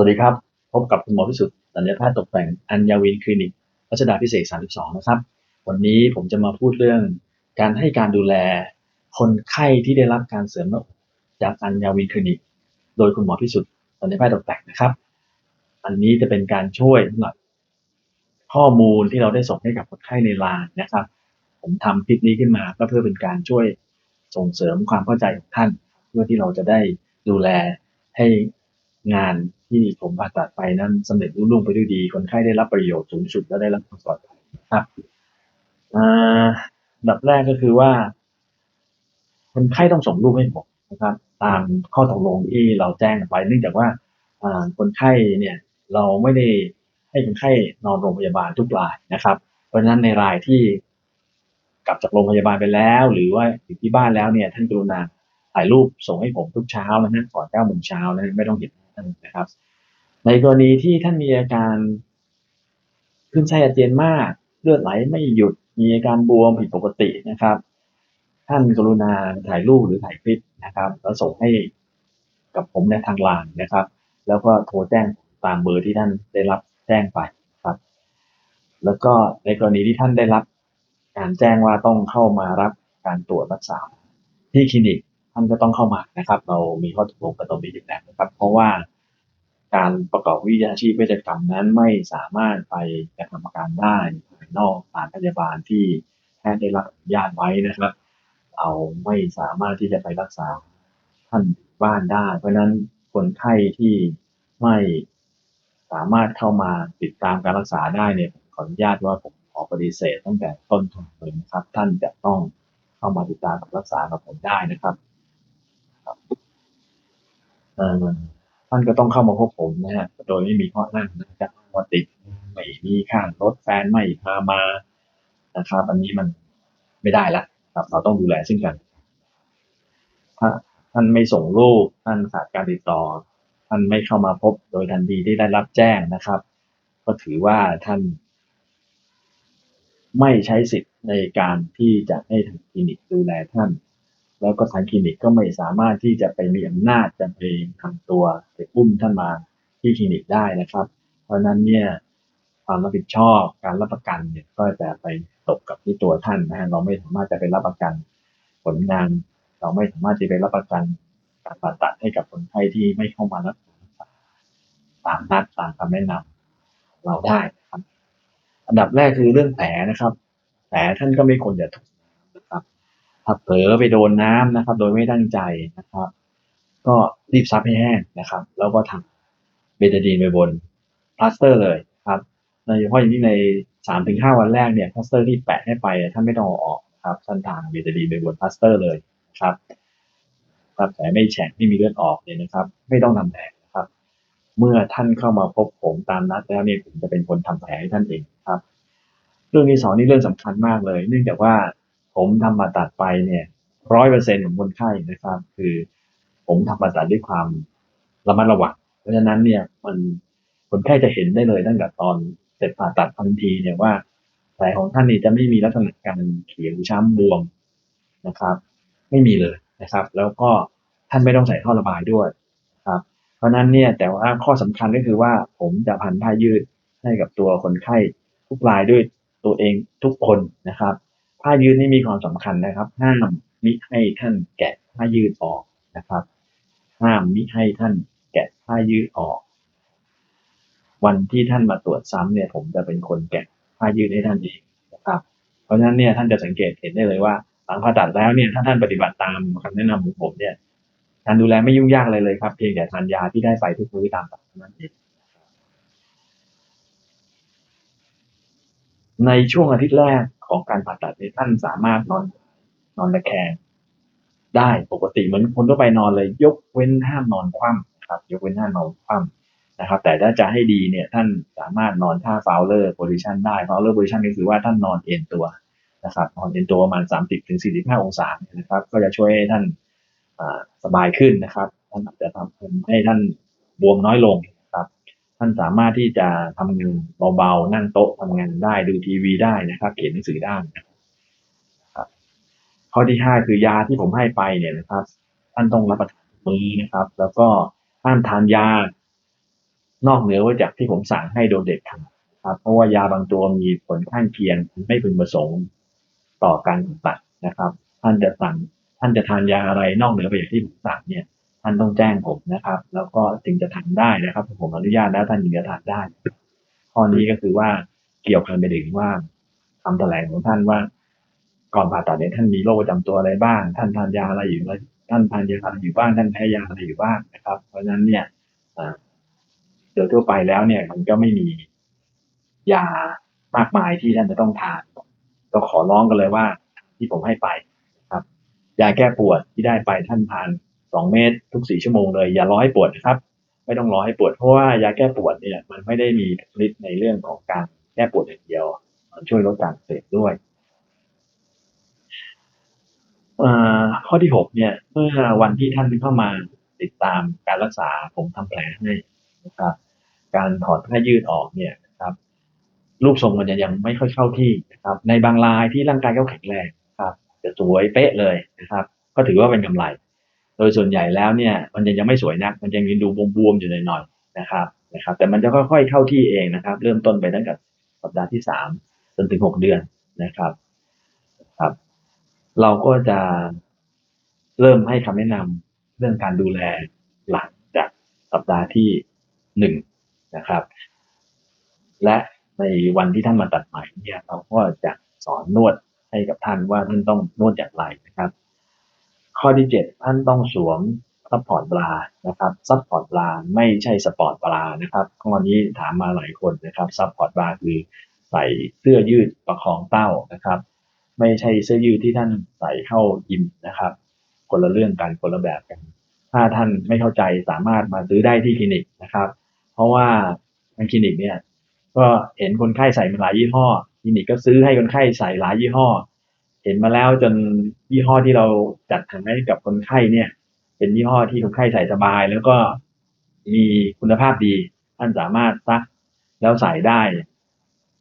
วัสดีครับ พบกับคุณหมอพิสุทธิ์สัญญาแพทย์ตกแต่งอัญญาวินคลินิกรัชดาพิเศษ 32 นะครับ วันนี้ผมจะมาพูดเรื่องการให้การดูแลคนไข้ที่ได้รับการเสริมหน้าอกจากอัญญาวินคลินิก โดยคุณหมอพิสุทธิ์สัญญาแพทย์ตกแต่งนะครับ อันนี้จะเป็นการช่วยสำหรับข้อมูลที่เราได้ส่งให้กับคนไข้ในไลน์นะครับ ผมทำคลิปนี้ขึ้นมาก็เพื่อเป็นการช่วยส่งเสริมความเข้าใจของท่าน เพื่อที่เราจะได้ดูแลให้ งานที่ผมผ่าตัดไปนั้นสำเร็จรุ่ล่วงไปด้วยดี คนไข้ได้รับประโยชน์สูงสุดและได้รับความปลอดภัยครับอ่าอันดับแรกก็คือว่า คนไข้ต้องส่งรูปให้ผมนะครับ ตามข้อตกลงที่เราแจ้งไป เนื่องจากว่าอ่าคนไข้เนี่ยเราไม่ได้ให้คนไข้นอนโรงพยาบาลทุกรายนะครับ เพราะฉะนั้นในรายที่กลับจากโรงพยาบาลไปแล้ว หรือว่าอยู่ที่บ้านแล้วเนี่ยท่านกรุณาถ่ายรูปส่งให้ผมทุกเช้านะฮะก่อนเก้าโมงเช้านะไม่ต้องเห็น่นนะครับ ในกรณีที่ท่านมีอาการขึ้นไส้อาเจียนมากเลือดไหลไม่หยุดมีอาการบวมผิดปกตินะครับ ท่านกรุณาถ่ายรูปหรือถ่ายคลิปนะครับแล้วส่งให้กับผมในทางไลน์นะครับ แล้วก็โทรแจ้งตามเบอร์ที่ท่านได้รับแจ้งไปครับ แล้วก็ในกรณีที่ท่านได้รับการแจ้งว่าต้องเข้ามารับการตรวจรักษาที่คลินิก ท่านก็ต้องเข้ามานะครับ เรามีข้อตกลงกันตรงนี้อยู่แล้วนะครับ เพราะว่าการประกอบวิชาชีพเวชกรรมนั้นไม่สามารถไปกระทำการได้ภายนอกสถานพยาบาลที่แพทย์ได้รับอนุญาตไว้นะครับ เราไม่สามารถที่จะไปรักษาท่านบ้านได้ เพราะนั้นคนไข้ที่ไม่สามารถเข้ามาติดตามการรักษาได้เนี่ยขออนุญาตว่าผมขอปฏิเสธตั้งแต่ต้นทุนเลยนะครับ ท่านจะต้องเข้ามาติดตามกับรักษากับผมได้นะครับ เอ่อท่านก็ต้องเข้ามาพบผมนะฮะโดยไม่มีข้ออ้างนะครับว่าติดไม่มีค่างรถแฟนไม่พามานะครับ อันนี้มันไม่ได้ละครับ เราต้องดูแลซึ่งกัน ถ้าท่านไม่ส่งรูปท่านขาดการติดต่อ ท่านไม่เข้ามาพบโดยทันทีที่ได้รับแจ้งนะครับ ก็ถือว่าท่าน ไม่ใช้สิทธิ์ในการที่จะให้ทางคลินิกดูแลท่าน แล้วก็ทางคลินิกก็ไม่สามารถที่จะไปมีอำนาจจะไปทำตัวไปอุ้มท่านมาที่คลินิกได้นะครับ เพราะนั้นเนี่ยความรับผิดชอบการรับประกันเนี่ยก็จะไปตกกับที่ตัวท่านนะฮะเราไม่สามารถจะไปรับประกันผลงาน เราไม่สามารถที่ไปรับประกันการผ่าตัดให้กับคนไข้ที่ไม่เข้ามารักษาตามนัดตามคำแนะนำเราได้นะครับ อันดับแรกคือเรื่องแผลนะครับ แผลท่านก็ไม่ควรจะถูก ถ้าเผลอไปโดนน้ำนะครับ โดยไม่ตั้งใจนะครับ ก็รีบซับให้แห้งนะครับ แล้วก็ทำเบตาดีนไปบนพลาสเตอร์เลยครับโดยเฉพาะอย่างที่ในสามถึงห้าวันแรกเนี่ยพลาสเตอร์ที่แปะให้ไปท่านไม่ต้องออกครับท่านทางเบตาดีนไปบนพลาสเตอร์เลยครับครับแผลไม่แฉะไม่มีเลือดออกเนี่ยนะครับ ไม่ต้องทำแผลนะครับ เมื่อท่านเข้ามาพบผมตามนัดแล้วเนี่ยผมจะเป็นคนทำแผลให้ท่านเองครับ เรื่องที่สองนี่เรื่องสำคัญมากเลย เนื่องจากว่า ผมทำผ่าตัดไปเนี่ยร้อยเปอร์เซ็นของคนไข้นะครับ คือผมทำผ่าตัดด้วยความระมัดระวังเพราะฉะนั้นเนี่ยมันคนไข้จะเห็นได้เลยตั้งแต่ตอนเสร็จผ่าตัดทันทีเนี่ยว่าแผลของท่านนี่จะไม่มีลักษณะการเขียวช้ำบวมนะครับ ไม่มีเลยนะครับ แล้วก็ท่านไม่ต้องใส่ท่อระบายด้วยครับเพราะฉะนั้นเนี่ยแต่ว่าข้อสำคัญก็คือว่าผมจะพันผ้ายืดให้กับตัวคนไข้ทุกรายด้วยตัวเองทุกคนนะครับ ผ้ายืดนี่มีความสำคัญนะครับห้ามมิให้ท่านแกะผ้ายืดออกนะครับ ห้ามมิให้ท่านแกะผ้ายืดออก วันที่ท่านมาตรวจซ้ำเนี่ยผมจะเป็นคนแกะผ้ายืดให้ท่านเองนะครับ เพราะฉะนั้นเนี่ยท่านจะสังเกตเห็นได้เลยว่าหลังผ่าตัดแล้วเนี่ยถ้าท่านปฏิบัติตามคำแนะนำของผมเนี่ยการดูแลไม่ยุ่งยากเลยเลยครับเพียงแต่ทานยาที่ได้ไปทุกมื้อตามปกตินั้นเอง ในช่วงอาทิตย์แรกของการผ่าตัดเนี่ยท่านสามารถนอนนอนตะแคงได้ปกติเหมือนคนทั่วไปนอนเลย ยกเว้นห้ามนอนคว่ำครับยกเว้นห้ามนอนคว่ำนะครับ แต่ถ้าจะให้ดีเนี่ยท่านสามารถนอนท่า fowler position ได้ fowler position ก็คือว่าท่านนอนเอ็นตัวนะครับนอนเอ็นตัวประมาณ 30ถึง45 องศานะครับ ก็จะช่วยให้ท่านสบายขึ้นนะครับท่านอาจจะทำให้ท่านบวมน้อยลง ท่านสามารถที่จะทำงานเบาๆนั่งโต๊ะทำงานได้ดูทีวีได้นะครับ เขียนหนังสือได้นะครับข้อที่ห้าคือยาที่ผมให้ไปเนี่ยนะครับ ท่านต้องรับประทานมื้อนะครับ แล้วก็ห้ามทานยานอกเหนือไว้จากที่ผมสั่งให้โดยเด็ดขาดครับ เพราะว่ายาบางตัวมีผลข้างเคียงไม่พึงประสงค์ต่อการตัดนะครับ ท่านจะสั่งท่านจะทานยาอะไรนอกเหนือไปจากที่ผมสั่งเนี่ยานต้องแจ้งผมนะครับ แล้วก็ถึงจะทาได้นะครับ ผมอนุญาตแล้วท่านถึงจะทาได้ข้อนี้ก็คือว่าเกี่ยวพันไปถึงว่าคำแถลงของท่านว่า ก่อนผ่าตัดเนี่ยท่านมีโรคประจำตัวอะไรบ้าง ท่านทานยาอะไรอยู่แล้วท่านทานยาอะไรอยู่บ้างท่านแพ้ยาอะไรอยู่บ้างนะครับ เพราะฉะนั้นเนี่ยโดยทั่วไปแล้วเนี่ย มันก็ไม่มียามากมายที่ท่านจะต้องทานก็ขอร้องกันเลยว่า ที่ผมให้ไปครับยาแก้ปวดที่ได้ไปท่านทาน สองเม็ดทุกสี่ชั่วโมงเลย อย่ารอให้ปวดนะครับ ไม่ต้องรอให้ปวดเพราะว่ายาแก้ปวดเนี่ยมันไม่ได้มีฤทธิ์ในเรื่องของการแก้ปวดอย่างเดียว มันช่วยลดการเสพด้วยข้อที่หกเนี่ยเมื่อวันที่ท่านเข้ามาติดตามการรักษาผมทำแผลให้นะครับ การถอดผ้ายืดออกเนี่ยนะครับ รูปทรงมันจะยังไม่ค่อยเข้าที่นะครับ ในบางรายที่ร่างกายเขาแข็งแรงครับ จะสวยเป๊ะเลยนะครับ ก็ถือว่าเป็นกำไร โดยส่วนใหญ่แล้วเนี่ยมันยังยังไม่สวยนัก มันยังมีดูบวมๆอยู่หน่อยๆนะครับนะครับ แต่มันจะค่อยๆเข้าที่เองนะครับ เริ่มต้นไปตั้งแต่สัปดาห์ที่สามจนถึงหกเดือนนะครับครับ เราก็จะเริ่มให้คำแนะนำเรื่องการดูแลหลังจากสัปดาห์ที่หนึ่งนะครับ และในวันที่ท่านมาตัดไหมเนี่ยเราก็จะสอนนวดให้กับท่านว่าท่านต้องนวดอย่างไรนะครับ ข้อที่เจ็ดท่านต้องสวมซัพพอร์ตบรานะครับซัพพอร์ตบราไม่ใช่สปอร์ตบรานะครับข้อนี้ถามมาหลายคนนะครับซัพพอร์ตบราคือใส่เสื้อยืดประคองเต้านะครับ ไม่ใช่เสื้อยืดที่ท่านใส่เข้ายิมนะครับ คนละเรื่องกันคนละแบบกัน ถ้าท่านไม่เข้าใจสามารถมาซื้อได้ที่คลินิกนะครับ เพราะว่าทางคลินิกเนี่ยก็เห็นคนไข้ใส่มาหลายยี่ห้อคลินิกก็ซื้อให้คนไข้ใส่หลายยี่ห้อ ห็นมาแล้วจนยี่ห้อที่เราจัดทำให้กับคนไข้เนี่ย เป็นยี่ห้อที่คนไข้ใส่สบาย แล้วก็มีคุณภาพดี ท่านสามารถซักแล้วใส่ได้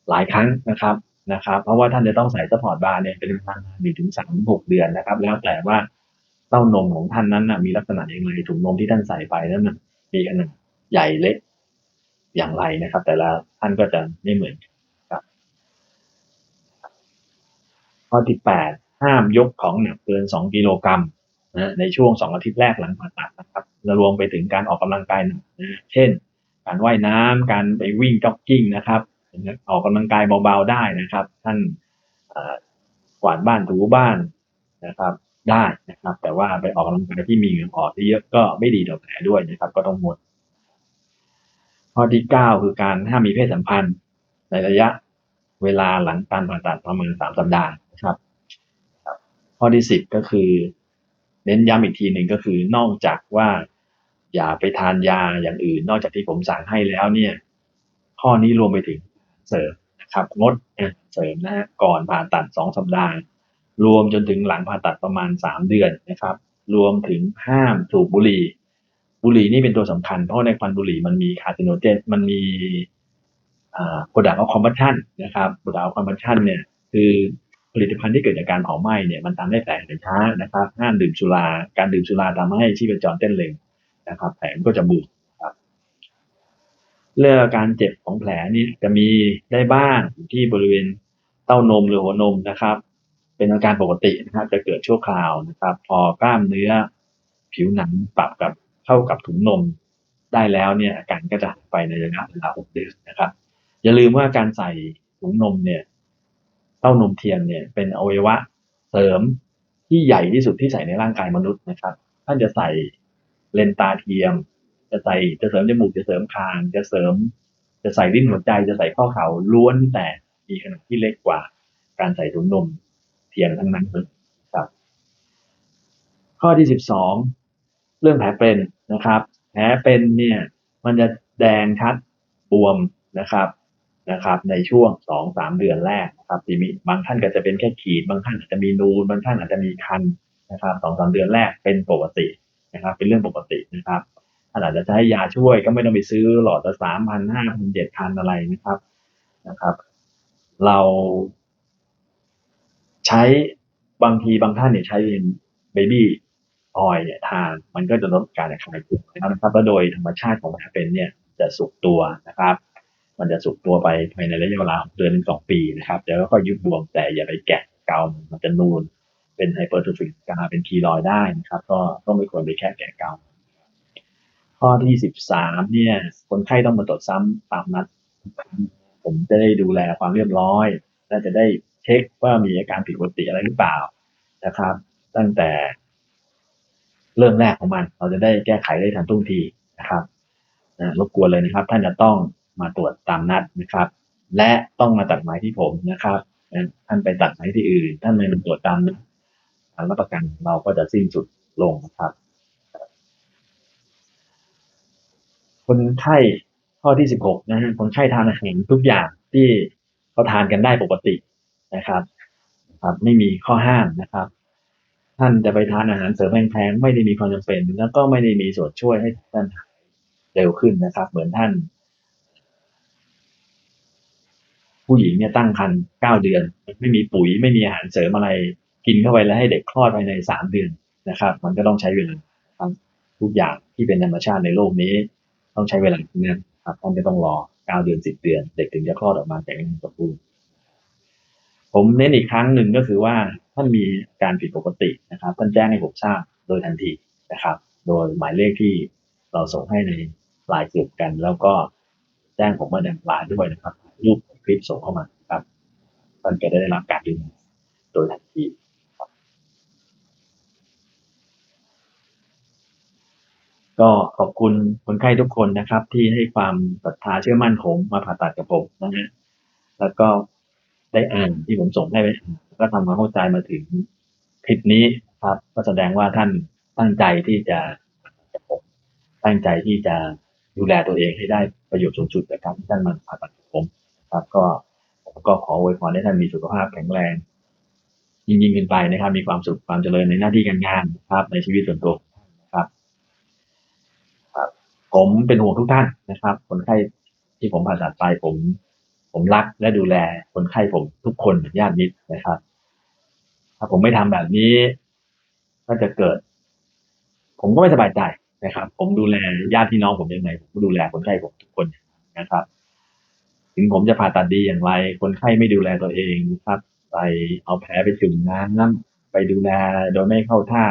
หลายครั้งนะครับนะครับ เพราะว่าท่านจะต้องใส่ซัพพอร์ตบาร์เนี่ยเป็นเวลาหนึ่งถึงสามหกเดือนนะครับ แล้วแต่ว่าเต้านมของท่านนั้นนะมีลักษณะอย่างไรถุงนมที่ท่านใส่ไปนั้นมันมีขนาดใหญ่เล็กอย่างไรนะครับ แต่ละท่านก็จะไม่เหมือนกันครับ ข้อที่แปดห้ามยกของหนักเกินสองกิโลกรัมนะในช่วงสองอาทิตย์แรกหลังผ่าตัดนะครับรวมไปถึงการออกกำลังกายหนักนะเช่น การว่ายน้ำการไปวิ่งจ็อกกิ้งนะครับออกกำลังกายเบาๆได้นะครับ ท่านกวาดบ้านถูบ้านนะครับได้นะครับ แต่ว่าไปออกกำลังกายที่มีเหงื่อออกเยอะก็ไม่ดีต่อแผลด้วยนะครับ ก็ต้องงดข้อที่เก้าคือการห้ามมีเพศสัมพันธ์ในระยะเวลาหลังการผ่าตัดประมาณสามสัปดาห์ ครับ ข้อที่สิบก็คือ เน้นย้ำอีกทีหนึ่งก็คือนอกจากว่าอย่าไปทานยาอย่างอื่น นอกจากที่ผมสั่งให้แล้วเนี่ย ข้อนี้รวมไปถึงเสริมนะครับ งดเสริมนะฮะก่อนผ่าตัดสองสัปดาห์ รวมจนถึงหลังผ่าตัดประมาณสามเดือนนะครับ รวมถึงห้ามสูบบุหรี่ บุหรี่นี่เป็นตัวสำคัญเพราะในควันบุหรี่มันมีคาร์ซิโนเจนมันมีโปรดักต์ออฟคอมบัชชันนะครับโปรดักต์ออฟคอมบัชชันเนี่ย คือ ผลิตภัณฑ์ที่เกิดจากการเผาไหม้เนี่ยมันทำให้แผลหายช้านะครับห้ามดื่มสุราการดื่มสุราทำให้ชีพจรเต้นเร็วนะครับ แผลก็จะบุบครับเรื่องการเจ็บของแผลนี่จะมีได้บ้างที่บริเวณเต้านมหรือหัวนมนะครับ เป็นอาการปกตินะครับจะเกิดชั่วคราวนะครับ พอกล้ามเนื้อผิวหนังปรับกับเข้ากับถุงนมได้แล้วเนี่ยอาการก็จะไปในระยะเวลาหกเดือนนะครับ อย่าลืมว่าการใส่ถุงนมเนี่ย เต้านมเทียมเนี่ยเป็นอวัยวะเสริมที่ใหญ่ที่สุดที่ใส่ในร่างกายมนุษย์นะครับ ท่านจะใส่เลนตาเทียม จะใส่จะเสริมจมูกจะเสริมคาง จะเสริม จะใส่ลิ้นหัวใจจะใส่ข้อเข่าล้วนแต่มีขนาดที่เล็กกว่า การใส่ถุงนมเทียมทั้งนั้นเลยครับ ข้อที่สิบสองเรื่องแผลเป็นนะครับ แผลเป็นเนี่ยมันจะแดงชัดบวมนะครับ นะครับในช่วงสองสามเดือนแรกนะครับที่มีบางท่านก็จะเป็นแค่ขีด บางท่านอาจจะมีนูน บางท่านอาจจะมีคันนะครับสองสามเดือนแรกเป็นปกตินะครับ เป็นเรื่องปกตินะครับท่านอาจจะใช้ยาช่วยก็ไม่ต้องไปซื้อหลอดละสามพันห้าพันเจ็ดพันอะไรนะครับนะครับ เราใช้บางทีบางท่านเนี่ยใช้เป็นเบบี้ออยเนี่ยทานมันก็จะลดการระคายเคืองนะครับแล้วโดยธรรมชาติของแผลเป็นเนี่ยจะสุกตัวนะครับ มันจะสุกตัวไปภายในระยะเวลาเดือนถึงสองปีนะครับแล้วก็ยุบบวมแต่อย่าไปแกะเกามันจะนูน เป็นไฮเปอร์โทฟิกกาเป็นคีรอยได้นะครับ ก็ก็ไม่ควรไปแค่แกะเกาข้อที่สิบสามเนี่ย คนไข้ต้องมาตรวจซ้ำตามนัด ผมจะได้ดูแลความเรียบร้อย และจะได้เช็คว่ามีอาการผิดปกติอะไรหรือเปล่านะครับ ตั้งแต่เริ่มแรกของมัน เราจะได้แก้ไขได้ทันท่วงทีนะครับนะรบกวนเลยนะครับ ท่านจะต้อง มาตรวจตามนัดนะครับ และต้องมาตัดไหมที่ผมนะครับท่านไปตัดไหมที่อื่น ท่านไม่มาตรวจตามนัดการรับประกันเราก็จะสิ้นสุดลงนะครับ คนไข้ข้อที่สิบหกนะฮะคนไข้ทานอาหารทุกอย่างที่เขาทานกันได้ปกตินะครับครับ ไม่มีข้อห้ามนะครับ ท่านจะไปทานอาหารเสริมแพงๆไม่ได้มีความจำเป็น แล้วก็ไม่ได้มีส่วนช่วยให้ท่านหายเร็วขึ้นนะครับ เหมือนท่าน ผู้หญิงเนี่ยตั้งครรภ์เก้าเดือน ไม่มีปุ๋ยไม่มีอาหารเสริมอะไรกินเข้าไปแล้วให้เด็กคลอดภายในสามเดือนนะครับ มันก็ต้องใช้เวลาครับทุกอย่างที่เป็นธรรมชาติในโลกนี้ ต้องใช้เวลาทั้งนั้นครับท่านจะต้องรอเก้าเดือนสิบเดือน เด็กถึงจะคลอดออกมาแข็งแรงสมบูรณ์ผมเน้นอีกครั้งหนึ่งก็คือว่าท่านมีการผิดปกตินะครับท่านแจ้งให้ผมทราบโดยทันทีนะครับ โดยหมายเลขที่เราส่งให้ในลน์กลุ่มกัน แล้วก็แจ้งผมมาในไลน์ด้วยนะครับรูป ลิปส่งเข้ามาครับท่านจะได้รับการดูแลโดยทันทีก็ขอบคุณคนไข้ทุกคนนะครับ ที่ให้ความศรัทธาเชื่อมั่นผมมาผ่าตัดกับผมนะฮะแล้วก็ได้อ่านที่ผมส่งให้ไปอ่านก็ทำความเข้าใจมาถึงคลิปนี้ครับ ก็แสดงว่าท่านตั้งใจที่จะผมตั้งใจที่จะดูแลตัวเองให้ได้ประโยชน์สูงสุดจากการที่ท่านมาผ่าตัดกับผม ครับ ก็ผมก็ขออวยพรให้ท่านมีสุขภาพแข็งแรง ยิ่งยิ่งขึ้นไปนะครับ มีความสุขความเจริญในหน้าที่การงานครับ ในชีวิตส่วนตัวนะครับผมเป็นห่วงทุกท่านนะครับ คนไข้ที่ผมผ่าตัดไปผม ผมรักและดูแลคนไข้ผมทุกคนเป็นญาติมิตรนะครับ ถ้าผมไม่ทำแบบนี้ ก็จะเกิด ผมก็ไม่สบายใจนะครับ ผมดูแลญาติพี่น้องผมยังไงผมก็ดูแลคนไข้ผมทุกคนนะครับ ถึงผมจะผ่าตัดดีอย่างไร คนไข้ไม่ดูแลตัวเองนะครับไปเอาแผลไปจุ่มน้ำน้ำไปดูแลโดยไม่เข้าท่า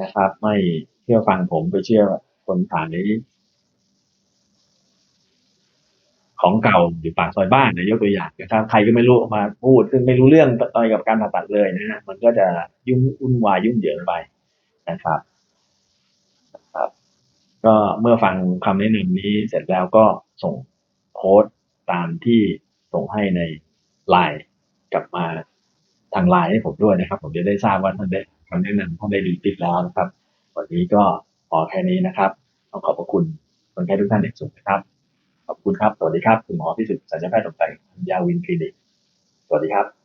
นะครับ ไม่เชื่อฟังผมไปเชื่อคนขายของเก่าอยู่ปากซอยบ้านนะยกตัวอย่างนะครับใครก็ไม่รู้ออกมาพูด ซึ่งไม่รู้เรื่องอะไรกับการผ่าตัดเลยนะฮะมันก็จะยุ่งวุ่นวายยุ่งเหยิงไปนะครับนะครับ ก็เมื่อฟังคำแนะนำนี้เสร็จแล้วก็ส่งโค้ด ตามที่ส่งให้ในไลน์กลับมาทางไลน์ให้ผมด้วยนะครับ ผมจะได้ทราบว่าท่านได้คำแนะนำท่านได้ดีติดแล้วนะครับ วันนี้ก็พอแค่นี้นะครับ ต้องขอบพระคุณคนไข้ทุกท่านอย่างสูงนะครับ ขอบคุณครับ สวัสดีครับ คุณหมอพิสุทธิ์สัญญาแพทย์ตกแต่งยาวินคลินิก สวัสดีครับ